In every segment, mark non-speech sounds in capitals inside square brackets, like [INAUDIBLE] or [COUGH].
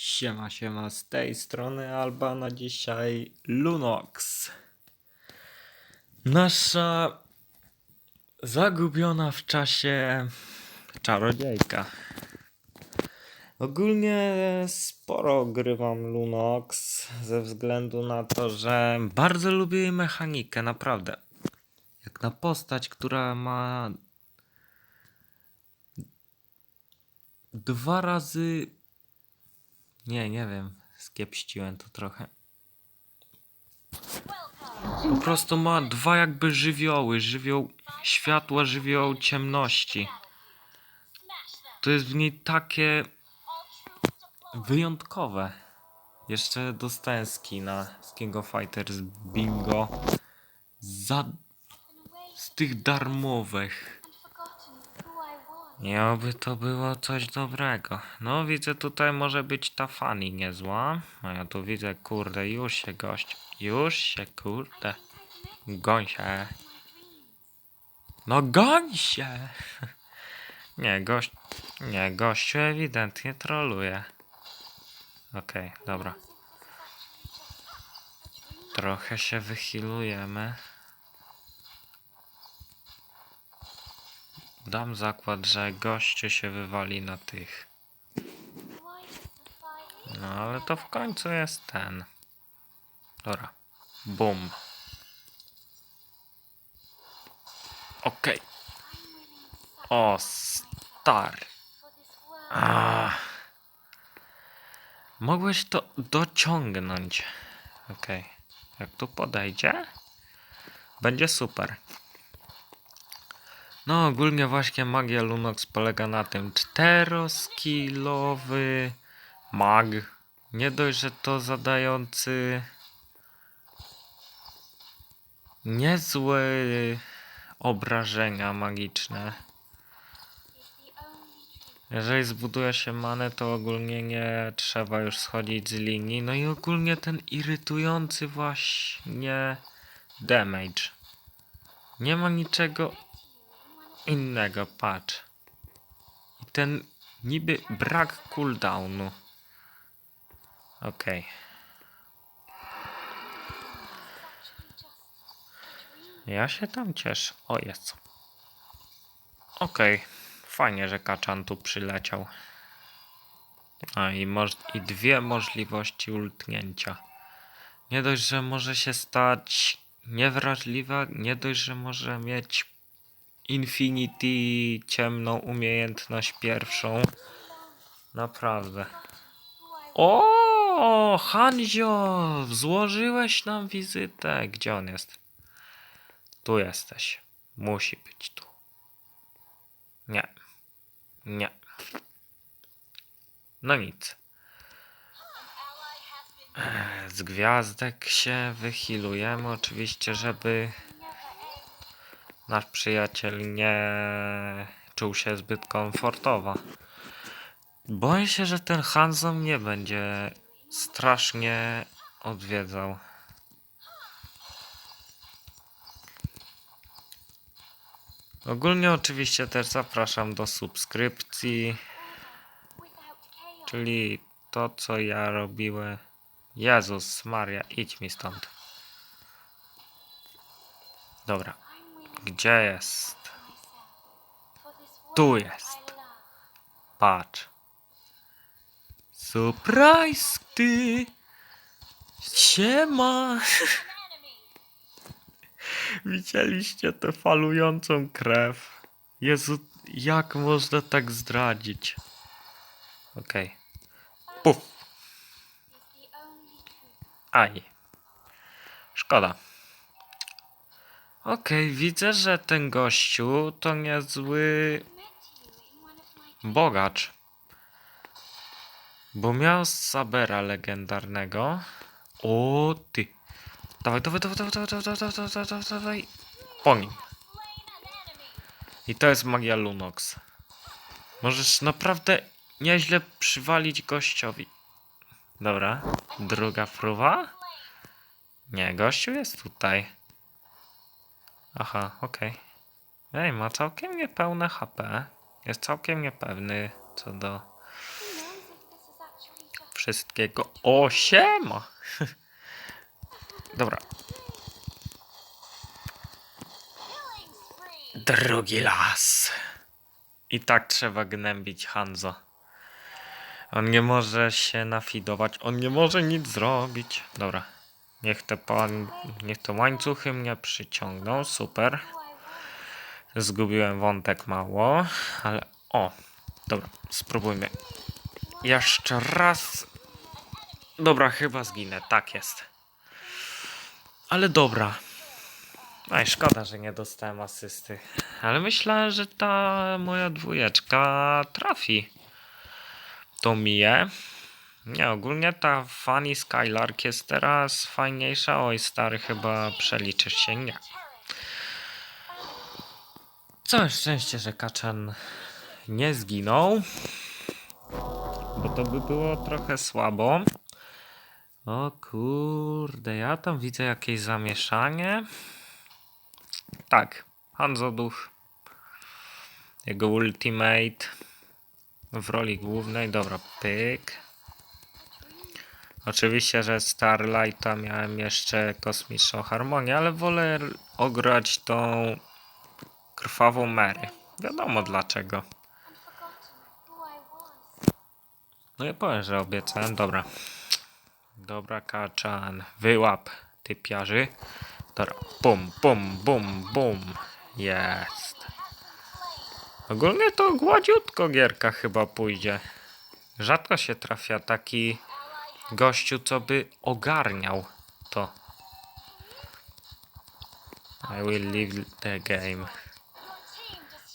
Siema, siema, z tej strony Alba, na dzisiaj Lunox. Nasza zagubiona w czasie czarodziejka. Ogólnie sporo grywam Lunox ze względu na to, że bardzo lubię jej mechanikę, naprawdę. Jak na postać, która ma dwa razy nie, nie wiem. Skiepściłem to trochę. Po prostu ma dwa jakby żywioły. Żywioł światła, żywioł ciemności. To jest w niej takie wyjątkowe. Jeszcze dostałem skina z King of Fighters Bingo. Za... z tych darmowych. Nie, oby to było coś dobrego. No, widzę tutaj może być ta Fanny niezła. A ja tu widzę, kurde, już się gość. Już się, kurde. Goń się. No goń się! [LAUGHS] Nie, gość... Nie, gościu ewidentnie troluje. Okej, dobra. Trochę się wychilujemy. Dam zakład, że gościu się wywali na tych. No ale to w końcu jest ten. Dobra. Bum. Okej. O, stary. Ah. Mogłeś to dociągnąć. Okej. Jak tu podejdzie, będzie super. No, ogólnie właśnie magia Lunox polega na tym czteroskillowy mag. Nie dość, że to zadający niezłe obrażenia magiczne. Jeżeli zbuduje się manę, to ogólnie nie trzeba już schodzić z linii. No i ogólnie ten irytujący właśnie damage. Nie ma niczego innego, patrz. I ten niby brak cooldownu. Okej. Ja się tam cieszę. O, jest. Okej. Fajnie, że kaczan tu przyleciał. A i, i dwie możliwości ultnięcia. Nie dość, że może się stać niewrażliwa, nie dość, że może mieć Infinity ciemną umiejętność pierwszą. Naprawdę. O, Hanzio, złożyłeś nam wizytę. Gdzie on jest? Tu jesteś. Musi być tu. Nie. Nie. No nic. Z gwiazdek się wychilujemy oczywiście, żeby nasz przyjaciel nie czuł się zbyt komfortowo. Boję się, że ten Hanzo mnie będzie strasznie odwiedzał. Ogólnie oczywiście też zapraszam do subskrypcji, czyli to co ja robiłem. Jezus Maria, idź mi stąd. Dobra, gdzie jest? Tu jest. Patrz. Surprise ty! Siema! [LAUGHS] Widzieliście tę falującą krew? Jezu, jak można tak zdradzić? Okej. Puf. Aj. Szkoda. Okej, widzę, że ten gościu to niezły bogacz. Bo miał Sabera legendarnego. O ty. Dawaj, dawaj, dawaj, dawaj, dawaj, dawaj, dawaj, dawaj, dawaj, dawaj. Po nim. I to jest magia Lunox. Możesz naprawdę nieźle przywalić gościowi. Dobra. Druga fruwa? Nie, gościu jest tutaj. Aha, okej. Ej, ma całkiem niepełne HP. Jest całkiem niepewny co do wszystkiego. O, siema! Dobra, drugi las. I tak trzeba gnębić Hanzo. On nie może się nafidować, on nie może nic zrobić. Dobra, niech te, pan, niech te łańcuchy mnie przyciągną, super. Zgubiłem wątek mało, ale o, dobra, spróbujmy. Jeszcze raz. Dobra, chyba zginę, tak jest. Ale dobra. Aj, szkoda, że nie dostałem asysty. Ale myślę, że ta moja dwójeczka trafi. To miję. Nie, ogólnie ta Fanny Skylark jest teraz fajniejsza. Oj, stary, chyba przeliczysz się. Nie. Całe szczęście, że Kaczan nie zginął. Bo to by było trochę słabo. O kurde, ja tam widzę jakieś zamieszanie. Tak, Hanzo Duch. Jego ultimate w roli głównej. Dobra, pyk. Oczywiście, że Starlighta miałem jeszcze kosmiczną harmonię, ale wolę ograć tą krwawą Mary. Wiadomo dlaczego. No ja powiem, że obiecałem. Dobra. Dobra, kaczan. Wyłap typiarzy. Dobra. Bum, bum, bum, bum. Jest. Ogólnie to gładziutko gierka chyba pójdzie. Rzadko się trafia taki gościu, co by ogarniał to. I will leave the game.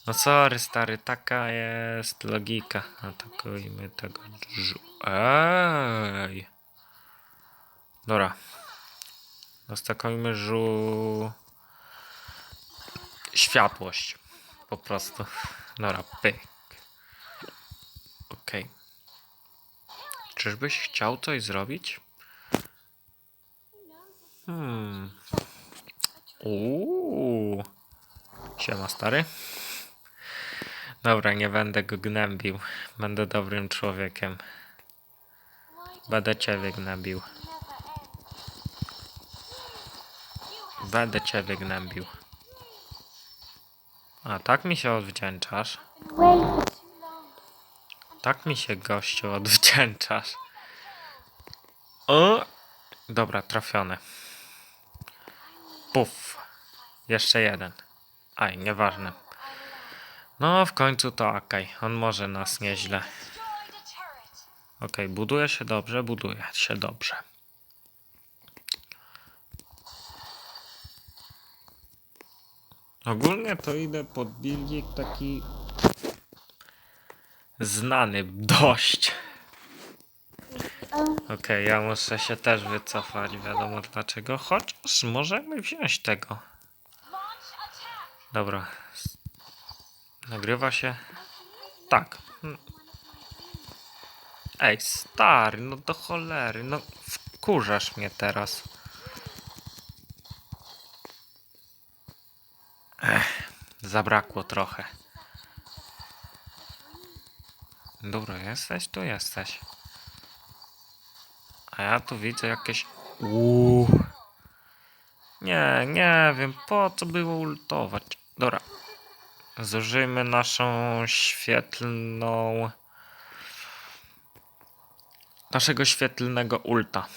No sorry stary, taka jest logika. Atakujmy tego drżu. Ej! Dobra. Dostakujmy żu... Światłość. Po prostu. Dobra, pyk. Okej. Czyżbyś chciał coś zrobić? Hmm. Uuu. Siema stary. Dobra, nie będę go gnębił. Będę dobrym człowiekiem. Będę ciebie gnębił. Będę ciebie gnębił. A tak mi się odwdzięczasz. Tak mi się gościu odwdzięczasz. O! Dobra, trafiony. Puf. Jeszcze jeden. Aj, nieważne. No, w końcu to Akaj. On może nas nieźle. Okej, buduje się dobrze, buduje się dobrze. Ogólnie to idę pod bildzik taki znany dość. Okej, ja muszę się też wycofać, wiadomo dlaczego, chociaż możemy wziąć tego. Dobra. Nagrywa się? Tak. Ej, stary, no do cholery, no wkurzasz mnie teraz. Ech, zabrakło trochę. Dobra, jesteś? Tu jesteś. A ja tu widzę jakieś... Uuu. Nie, nie wiem, po co było ultować. Dobra. Zużyjmy naszą świetlną... Naszego świetlnego ulta.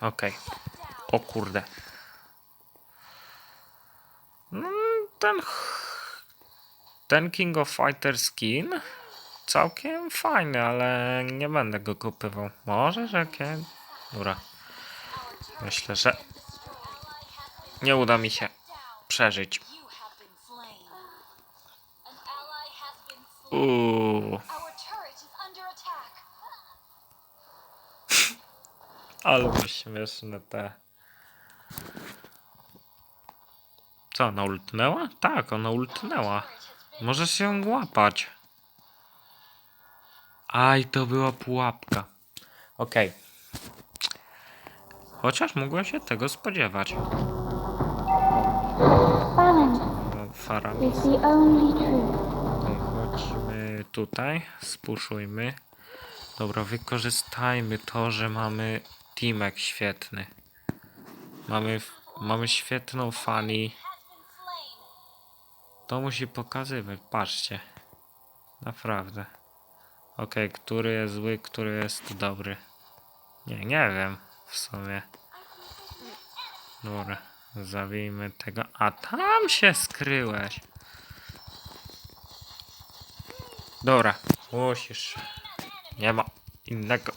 Okej. O kurde. No, ten... Ten King of Fighter skin całkiem fajny, ale nie będę go kupywał. Może, że jakie... Dobra. Myślę, że nie uda mi się przeżyć. Uuu, [LAUGHS] albo śmieszne te. Co, ona ultnęła? Tak, ona ultnęła. Możesz ją łapać. Aj, to była pułapka. Okej. Chociaż mogłem się tego spodziewać. Balance No, Faramis. is the only truth. Chodźmy tutaj, spuszujmy. Dobra, wykorzystajmy to, że mamy teamek świetny. Mamy, mamy świetną fani. To musi pokazywać, patrzcie. Naprawdę. Okej, który jest zły, który jest dobry. Nie, nie wiem w sumie. Dobra, zabijmy tego. A tam się skryłeś. Dobra, musisz. Nie ma innego.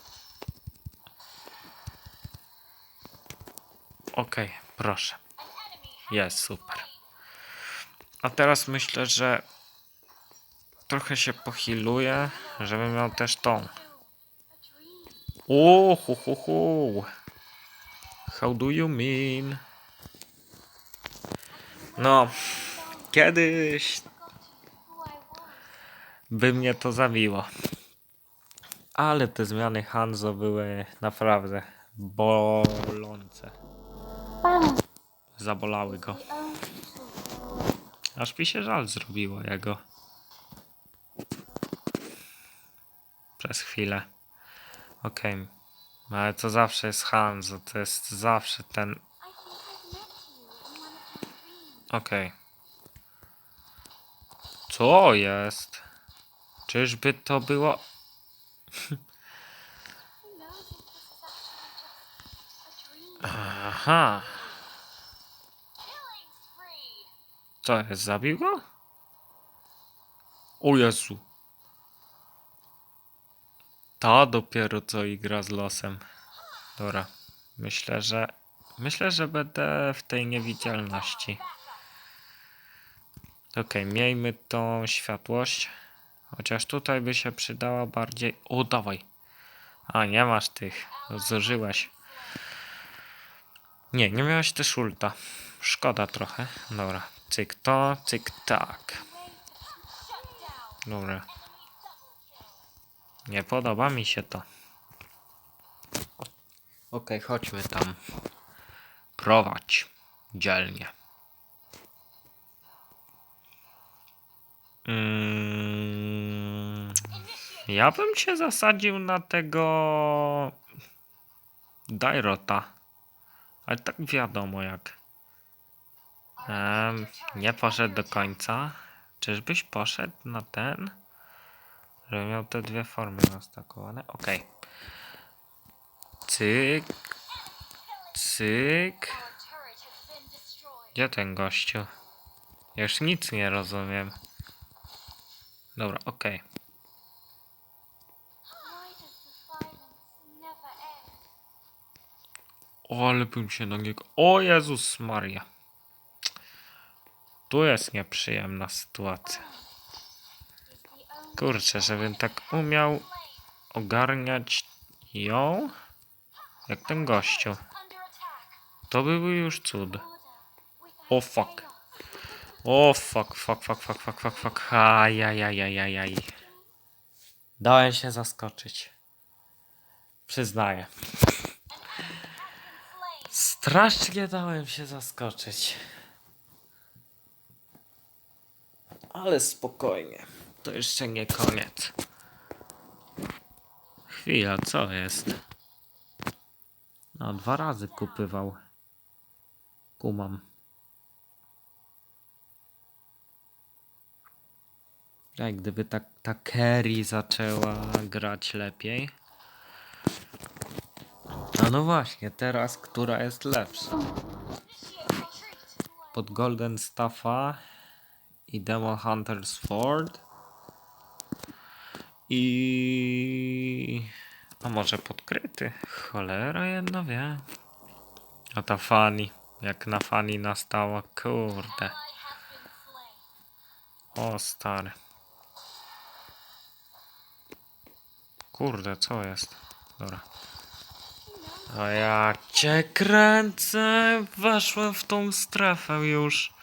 Okej, proszę. Jest super. A teraz myślę, że trochę się pochiluję, żebym miał też tą. O, hu, hu, hu. How do you mean? No, kiedyś by mnie to zabiło. Ale te zmiany Hanzo były naprawdę bolące. Zabolały go. Aż mi się żal zrobiło jego. Przez chwilę. Okej. Ale to zawsze jest Hanzo. To jest zawsze ten. Okej. Co jest? Czyżby to było. Aha. Co jest? Zabił go? O Jezu. Ta dopiero co igra z losem. Dobra. Myślę, że. Myślę, że będę w tej niewidzialności. Okej, miejmy tą światłość. Chociaż tutaj by się przydała bardziej. O, dawaj. A, nie masz tych. Zużyłeś. Nie, nie miałeś też ulta. Szkoda trochę. Dobra. Cyk to, cyk tak. Dobra. Nie podoba mi się to. Okej, chodźmy tam. Prowadź. Dzielnie. Mm, ja bym się zasadził na tego Dairota. Ale tak wiadomo jak. Em, nie poszedł do końca. Czyżbyś poszedł na ten? Żeby miał te dwie formy nastakowane. Okej. Cyk. Cyk. Gdzie ten gościu? Już nic nie rozumiem. Dobra, okej. O, ale bym się na niego... O Jezus Maria. Tu jest nieprzyjemna sytuacja. Kurczę, żebym tak umiał ogarniać ją, jak ten gościu. To by był już cud. O fuck. O fuck, fuck, fuck, fuck, fuck, fuck, fuck. Ajajajajajaj. Dałem się zaskoczyć. Przyznaję. Strasznie dałem się zaskoczyć. Ale spokojnie. To jeszcze nie koniec. Chwila, co jest? No, dwa razy kupywał. Kumam. Jak gdyby tak ta Kerry zaczęła grać lepiej. A no właśnie, teraz która jest lepsza? Pod Golden Staffa i Demon Hunter's Ford i... A może podkryty? Cholera jedno wie. A ta Fanny, jak na Fanny nastała, kurde. O stary. Kurde, co jest? Dobra. A ja cię kręcę! Weszłem w tą strefę już.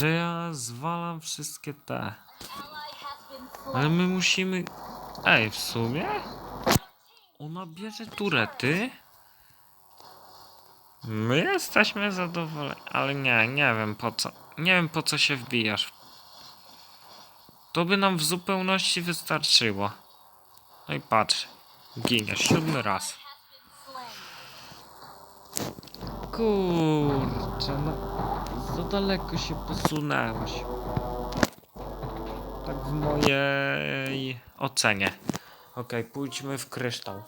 Że ja zwalam wszystkie te. Ale my musimy... Ej, w sumie? Ona bierze turety? My jesteśmy zadowoleni, ale nie, nie wiem po co. Nie wiem po co się wbijasz. To by nam w zupełności wystarczyło. No i patrz. Ginie siódmy raz. Kurczę, no. Za daleko się posunęłaś. Tak w mojej ocenie. Okej, pójdźmy w kryształ.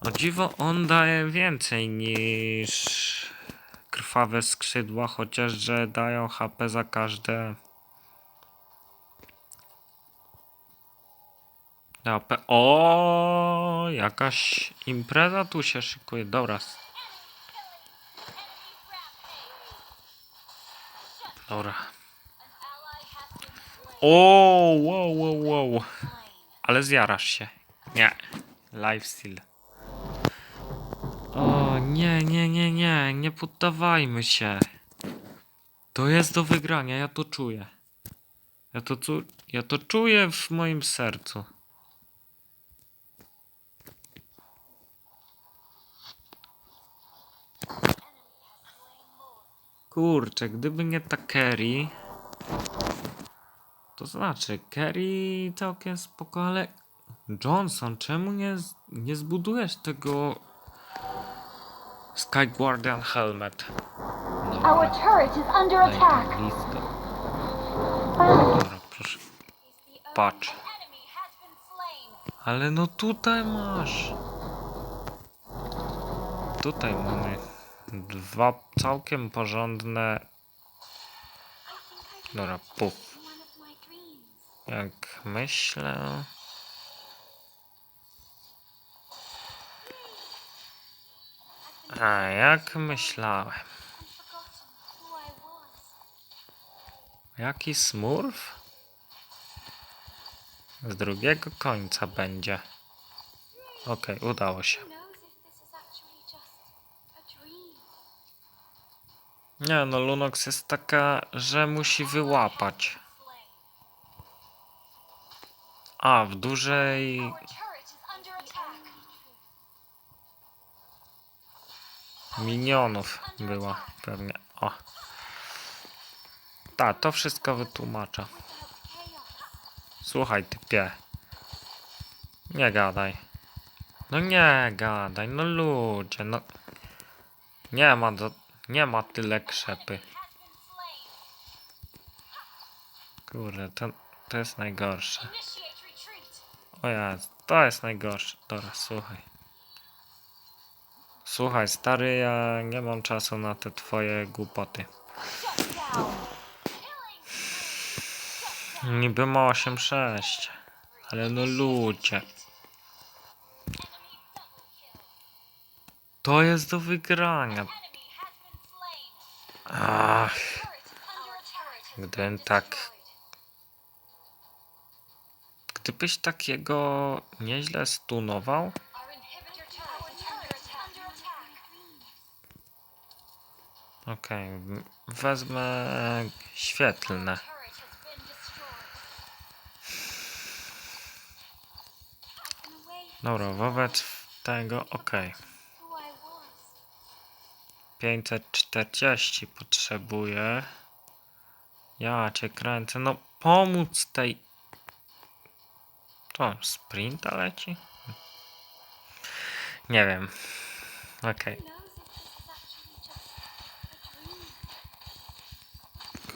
O dziwo, on daje więcej niż krwawe skrzydła, chociaż że dają HP za każde. O, jakaś impreza tu się szykuje. Dobra. Dobra. O, wow, wow, wow. Ale zjarasz się. Nie. Lifesteal. O, nie, nie, nie, nie. Nie poddawajmy się. To jest do wygrania, ja to czuję. Ja to, cu- ja to czuję w moim sercu. Kurczę, gdyby nie ta Kerry. To znaczy, Kerry całkiem spoko, ale. Johnson, czemu nie, nie zbudujesz tego. Sky Guardian Helmet? Our turret is under Daj attack. Dobra, proszę. Patrz. Ale no tutaj masz. Tutaj mamy dwa całkiem porządne. Dobra, puf. Jak myślę. A jak myślałem. Jaki smurf? Z drugiego końca będzie. Okej, udało się. Nie no, Lunox jest taka, że musi wyłapać. A, w dużej... Minionów była pewnie. O. Ta, to wszystko wytłumacza. Słuchaj, typie. Nie gadaj. No nie gadaj, no ludzie, no. Nie ma do... Nie ma tyle krzepy. Kurde, to, to jest najgorsze. O ja, to jest najgorsze. Dobra, słuchaj. Słuchaj, stary, ja nie mam czasu na te twoje głupoty. Niby ma 8-6. Ale no ludzie. To jest do wygrania. Ach, gdybym tak... Gdybyś takiego nieźle stunował, okej, w- wezmę świetlne. Dobra, wobec tego, okej. 540 potrzebuję. Ja cię kręcę. No pomóc tej. To sprinta leci? Nie wiem. Okej.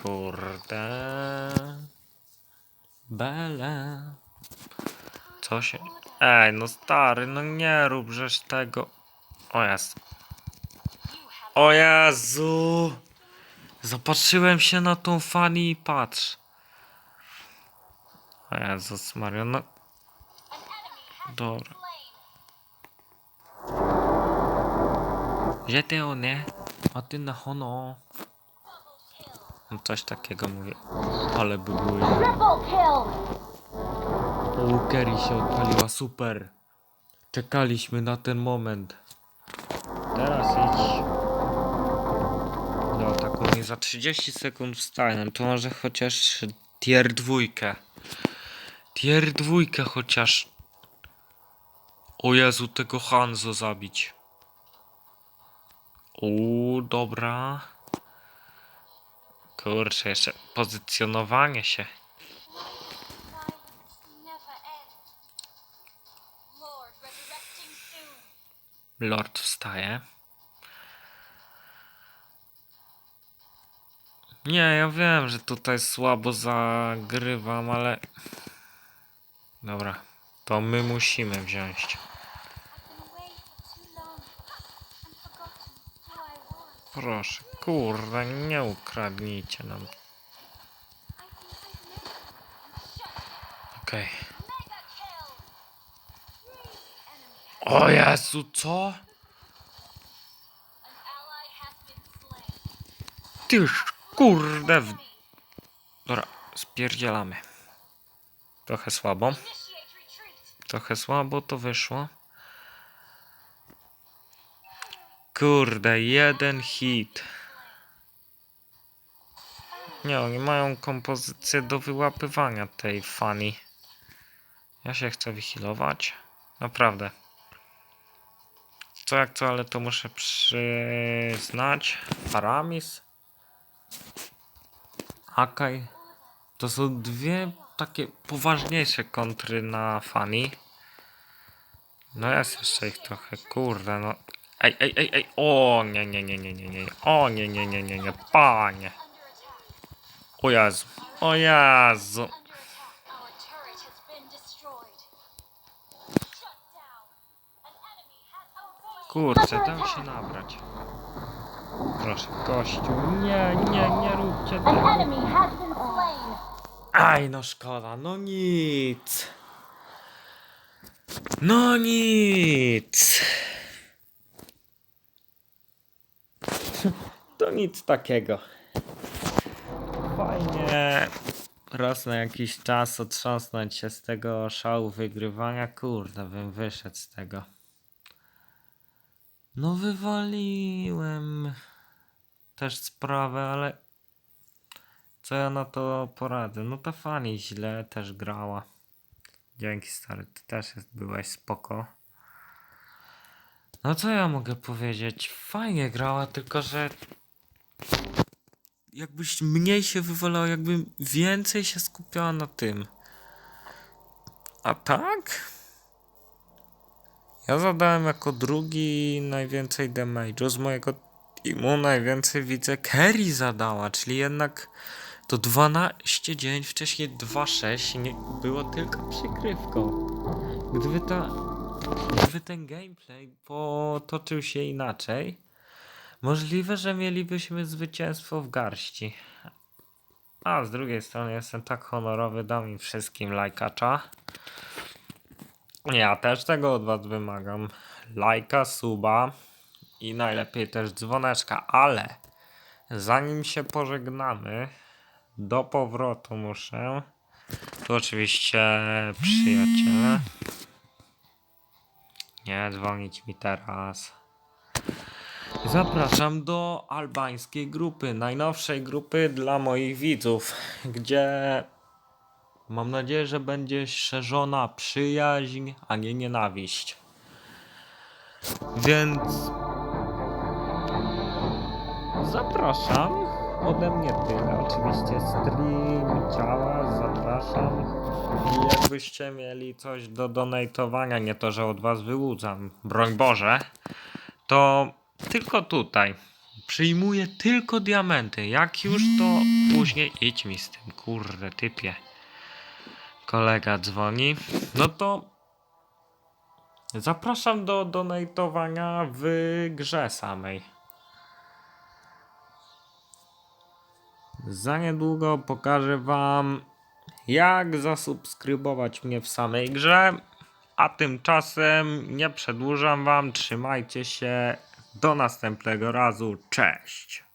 Kurde. Bele. Co się. Ej, no stary, no nie rób żeś tego. O jest. O Jezu! Zapatrzyłem się na tą fani i patrz. O Jezus Mario, no. Dobra. Ty one? A ty na hono. No coś takiego mówię. Ale by były. Kerry się odpaliła, super. Czekaliśmy na ten moment. Teraz idź. No, tak oni za 30 sekund wstają. To może chociaż tier dwójkę. Tier dwójkę chociaż. O Jezu, tego Hanzo zabić. Uuu, dobra. Kurczę, jeszcze pozycjonowanie się. Lord wstaje. Nie, ja wiem, że tutaj słabo zagrywam, ale... Dobra to my musimy wziąć. Proszę, kurde, nie ukradnijcie nam. Okej. O Jezu, co? Tyż, kurde. Dobra, spierdzielamy. Trochę słabo. Trochę słabo to wyszło. Kurde, jeden hit. Nie, oni mają kompozycję do wyłapywania tej funny. Ja się chcę wyhealować. Naprawdę. Co jak co, ale to muszę przyznać. Paramis. Akaj. To są dwie takie poważniejsze kontry na Fanny. No jest jeszcze ich trochę, kurde no. Ej, ej, ej, ej, o nie, nie, nie, nie, nie, nie, o nie, nie, nie, nie, nie, panie. O Jezu, o Jezu. Kurczę, dam się nabrać. Proszę, kościół, nie, nie, nie róbcie tego. Aj, no szkoda, no nic. No nic. [LAUGHS] To nic takiego. Fajnie. Raz na jakiś czas otrząsnąć się z tego szału wygrywania. Kurde, bym wyszedł z tego. No wywaliłem też sprawę, ale co ja na to poradzę? No ta fani źle też grała. Dzięki stary, ty też jest, byłeś spoko. No co ja mogę powiedzieć? Fajnie grała, tylko że jakbyś mniej się wywalała, jakbym więcej się skupiała na tym. A tak? Ja zadałem jako drugi najwięcej damage'u z mojego teamu, najwięcej widzę Kerry zadała, czyli jednak to 12-9, wcześniej 2-6 nie było tylko przykrywką. Gdyby ta, gdyby ten gameplay potoczył się inaczej, możliwe, że mielibyśmy zwycięstwo w garści. A z drugiej strony jestem tak honorowy, dam im wszystkim lajkacza. Ja też tego od was wymagam. Lajka, suba i najlepiej też dzwoneczka, ale zanim się pożegnamy, do powrotu muszę. Tu oczywiście przyjaciele. Nie dzwonić mi teraz. Zapraszam do albańskiej grupy, najnowszej grupy dla moich widzów, gdzie mam nadzieję, że będzie szerzona przyjaźń, a nie nienawiść. Więc zapraszam. Ode mnie tyle. Oczywiście stream działa, zapraszam. I jakbyście mieli coś do donatowania, nie to, że od was wyłudzam, broń Boże, to tylko tutaj. Przyjmuję tylko diamenty. Jak już to później idź mi z tym, kurde typie. Kolega dzwoni. No to zapraszam do donatowania w grze samej. Za niedługo pokażę Wam, jak zasubskrybować mnie w samej grze. A tymczasem nie przedłużam Wam. Trzymajcie się. Do następnego razu. Cześć.